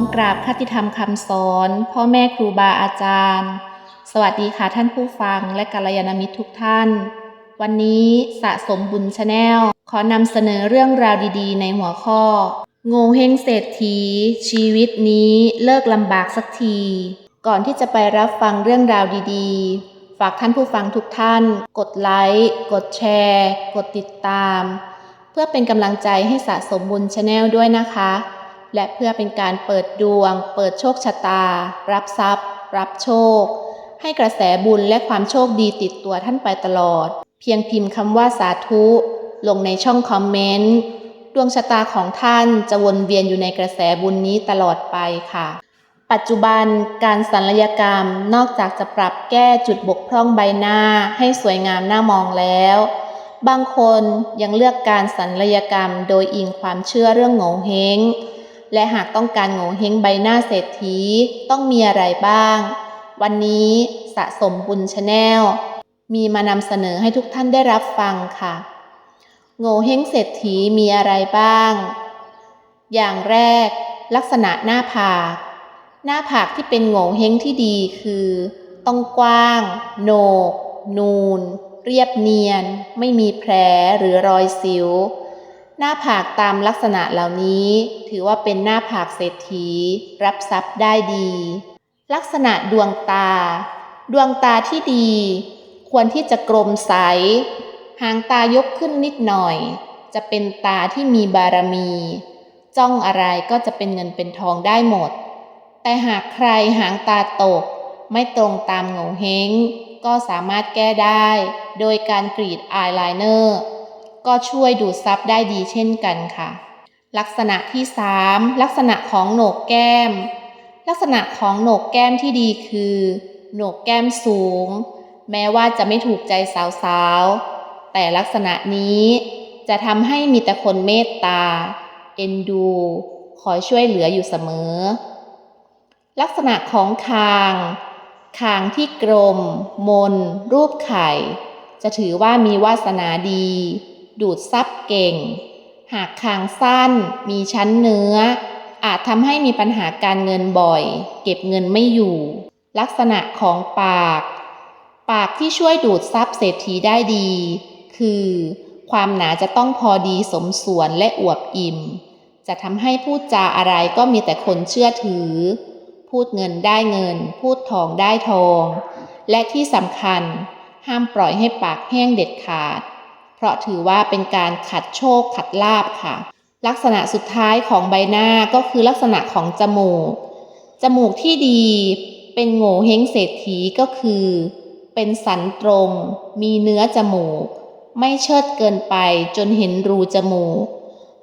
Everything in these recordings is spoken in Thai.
อมกราบคติธรรมคำสอน พ่อแม่ครูบาอาจารย์ สวัสดีค่ะท่านผู้ฟังและกัลยาณมิตรทุกท่าน วันนี้สะสมบุญชาแนลขอนำเสนอเรื่องราวดีๆ ในหัวข้อ โงเฮงเศรษฐี ชีวิตนี้เลิกลำบากสักที ก่อนที่จะไปรับฟังเรื่องราวดีๆ ฝากท่านผู้ฟังทุกท่าน กดไลค์กดแชร์ กดติดตาม เพื่อเป็นกำลังใจให้สะสมบุญชาแนลด้วยนะคะ และเพื่อเป็นการเปิดดวง เปิดโชคชะตา รับทรัพย์ รับโชค ให้กระแสบุญและความโชคดีติดตัวท่านไปตลอด เพียงพิมพ์คำว่าสาธุ ลงในช่องคอมเมนต์ดวงชะตาของท่านจะวนเวียนอยู่ในกระแสบุญนี้ตลอดไปค่ะ ปัจจุบันการศัลยกรรมนอกจากจะปรับแก้จุดบกพร่องใบหน้าให้สวยงามน่ามองแล้ว บางคนยังเลือกการศัลยกรรมโดยอิงความเชื่อเรื่องโงเฮง และหากต้องการโงเฮงใบหน้าเศรษฐีต้องมีอะไรบ้าง วันนี้สะสมบุญชาแนลมีมานำเสนอให้ทุกท่านได้รับฟังค่ะ โงเฮงเศรษฐีมีอะไรบ้าง อย่างแรก ลักษณะหน้าผาก หน้าผากที่เป็นโงเฮงที่ดีคือ ต้องกว้าง โหนก นูน เรียบเนียน ไม่มีแผลหรือรอยสิว หน้าผากตามลักษณะเหล่านี้ ถือว่าเป็นหน้าผากเศรษฐี รับทรัพย์ได้ดี ลักษณะดวงตา ดวงตาที่ดี ควรที่จะกลมใส หางตายกขึ้นนิดหน่อย จะเป็นตาที่มีบารมี จ้องอะไรก็จะเป็นเงินเป็นทองได้หมด แต่หากใครหางตาตก ไม่ตรงตามโงเฮงก็สามารถแก้ได้ โดยการกรีดอายไลเนอร์ ก็ช่วยดูดซับได้ดีเช่นกันค่ะ ลักษณะที่ 3 ลักษณะของโหนกแก้ม ลักษณะของโหนกแก้มที่ดีคือ โหนกแก้มสูง แม้ว่าจะไม่ถูกใจสาวๆ แต่ลักษณะนี้จะทำให้มีแต่คนเมตตา เอ็นดู คอยช่วยเหลืออยู่เสมอ ลักษณะของคางคางที่กลม มน รูปไข่ จะถือว่ามีวาสนาดี ดูดซับเก่ง หากคางสั้น มีชั้นเนื้อ อาจทำให้มีปัญหาการเงินบ่อย เก็บเงินไม่อยู่ ลักษณะของปาก ปากที่ช่วยดูดซับเศรษฐีได้ดี คือ ความหนาจะต้องพอดีสมส่วนและอวบอิ่ม จะทำให้พูดจาอะไรก็มีแต่คนเชื่อถือ พูดเงินได้เงิน พูดทองได้ทอง และที่สำคัญ ห้ามปล่อยให้ปากแห้งเด็ดขาด เพราะถือว่าเป็นการขัดโชคขัดลาบค่ะ ลักษณะสุดท้ายของใบหน้าก็คือลักษณะของจมูก จมูกที่ดีเป็นโง่เฮงเศรษฐีก็คือ เป็นสันตรง มีเนื้อจมูก ไม่เชิดเกินไปจนเห็นรูจมูก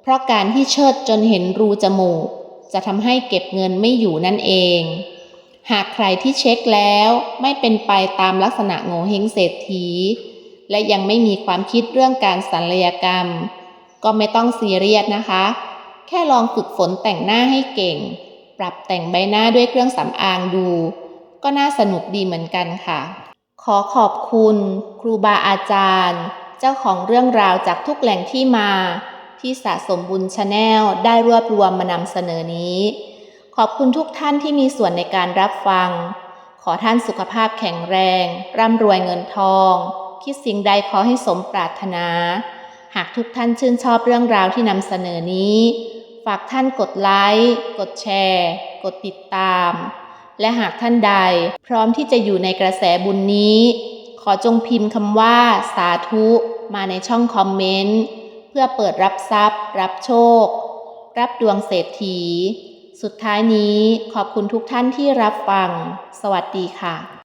เพราะการที่เชิดจนเห็นรูจมูก จะทำให้เก็บเงินไม่อยู่นั่นเอง หากใครที่เช็คแล้วไม่เป็นไปตามลักษณะโง่เฮงเศรษฐี และยังไม่มีความคิดเรื่องการศัลยกรรม ก็ไม่ต้องซีเรียสนะคะ แค่ลองฝึกฝนแต่งหน้าให้เก่ง ปรับแต่งใบหน้าด้วยเครื่องสำอางดู ก็น่าสนุกดีเหมือนกันค่ะ ขอขอบคุณ ครูบาอาจารย์ เจ้าของเรื่องราวจากทุกแหล่งที่มา ที่สะสมบุญชาแนลได้รวบรวมมานำเสนอนี้ ขอบคุณทุกท่านที่มีส่วนในการรับฟัง ขอท่านสุขภาพแข็งแรง ร่ำรวยเงินทอง คิดสิ่งใดขอให้สมปรารถนา หากทุกท่านชื่นชอบเรื่องราวที่นำเสนอนี้ ฝากท่านกดไลค์ กดแชร์ กดติดตาม และหากท่านใดพร้อมที่จะอยู่ในกระแสบุญนี้ ขอจงพิมพ์คำว่าสาธุมาในช่องคอมเมนต์ เพื่อเปิดรับทรัพย์ รับโชค รับดวงเศรษฐี สุดท้ายนี้ขอบคุณทุกท่านที่รับฟัง สวัสดีค่ะ